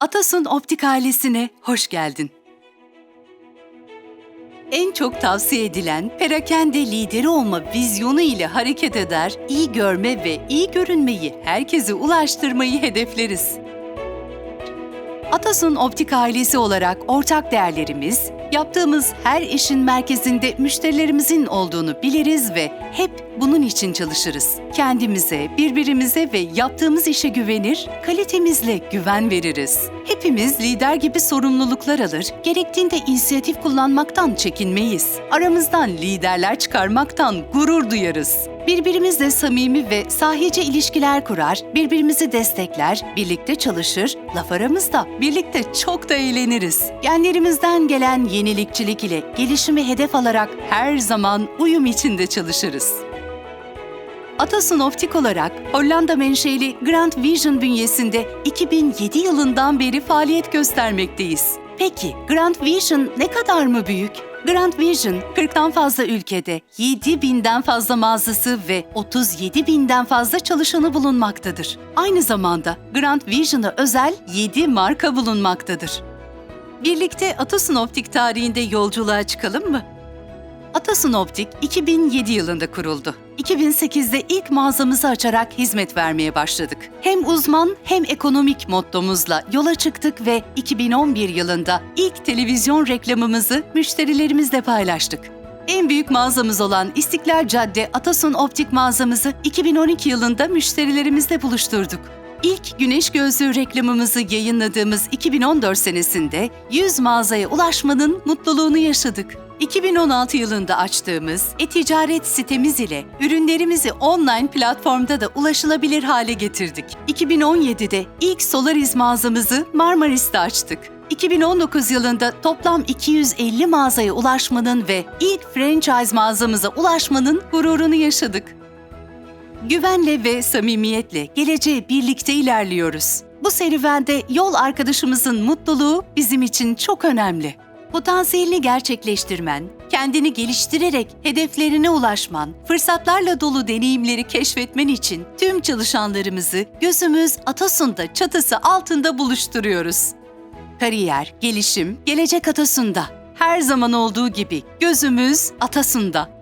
Atasun Optik ailesine hoş geldin. En çok tavsiye edilen perakende lideri olma vizyonu ile hareket eder, iyi görme ve iyi görünmeyi herkese ulaştırmayı hedefleriz. Atasun Optik ailesi olarak ortak değerlerimiz, yaptığımız her işin merkezinde müşterilerimizin olduğunu biliriz ve hep bunun için çalışırız. Kendimize, birbirimize ve yaptığımız işe güvenir, kalitemizle güven veririz. Hepimiz lider gibi sorumluluklar alır, gerektiğinde inisiyatif kullanmaktan çekinmeyiz. Aramızdan liderler çıkarmaktan gurur duyarız. Birbirimizle samimi ve sahici ilişkiler kurar, birbirimizi destekler, birlikte çalışır, laf aramızda birlikte çok da eğleniriz. Genlerimizden gelen yenilikçilik ile gelişimi hedef alarak her zaman uyum içinde çalışırız. Atasun Optik olarak Hollanda menşeli Grand Vision bünyesinde 2007 yılından beri faaliyet göstermekteyiz. Peki Grand Vision ne kadar mı büyük? Grand Vision, 40'tan fazla ülkede 7 binden fazla mağazası ve 37 binden fazla çalışanı bulunmaktadır. Aynı zamanda Grand Vision'a özel 7 marka bulunmaktadır. Birlikte Atasun Optik tarihinde yolculuğa çıkalım mı? Atasun Optik 2007 yılında kuruldu. 2008'de ilk mağazamızı açarak hizmet vermeye başladık. Hem uzman hem ekonomik mottomuzla yola çıktık ve 2011 yılında ilk televizyon reklamımızı müşterilerimizle paylaştık. En büyük mağazamız olan İstiklal Cadde Atasun Optik mağazamızı 2012 yılında müşterilerimizle buluşturduk. İlk güneş gözlüğü reklamımızı yayınladığımız 2014 senesinde 100 mağazaya ulaşmanın mutluluğunu yaşadık. 2016 yılında açtığımız e-ticaret sitemiz ile ürünlerimizi online platformda da ulaşılabilir hale getirdik. 2017'de ilk Solaris mağazamızı Marmaris'te açtık. 2019 yılında toplam 250 mağazaya ulaşmanın ve ilk franchise mağazamıza ulaşmanın gururunu yaşadık. Güvenle ve samimiyetle geleceğe birlikte ilerliyoruz. Bu serüvende yol arkadaşımızın mutluluğu bizim için çok önemli. Potansiyelini gerçekleştirmen, kendini geliştirerek hedeflerine ulaşman, fırsatlarla dolu deneyimleri keşfetmen için tüm çalışanlarımızı gözümüz Atasun'da çatısı altında buluşturuyoruz. Kariyer, gelişim, gelecek Atasun'da. Her zaman olduğu gibi gözümüz Atasun'da.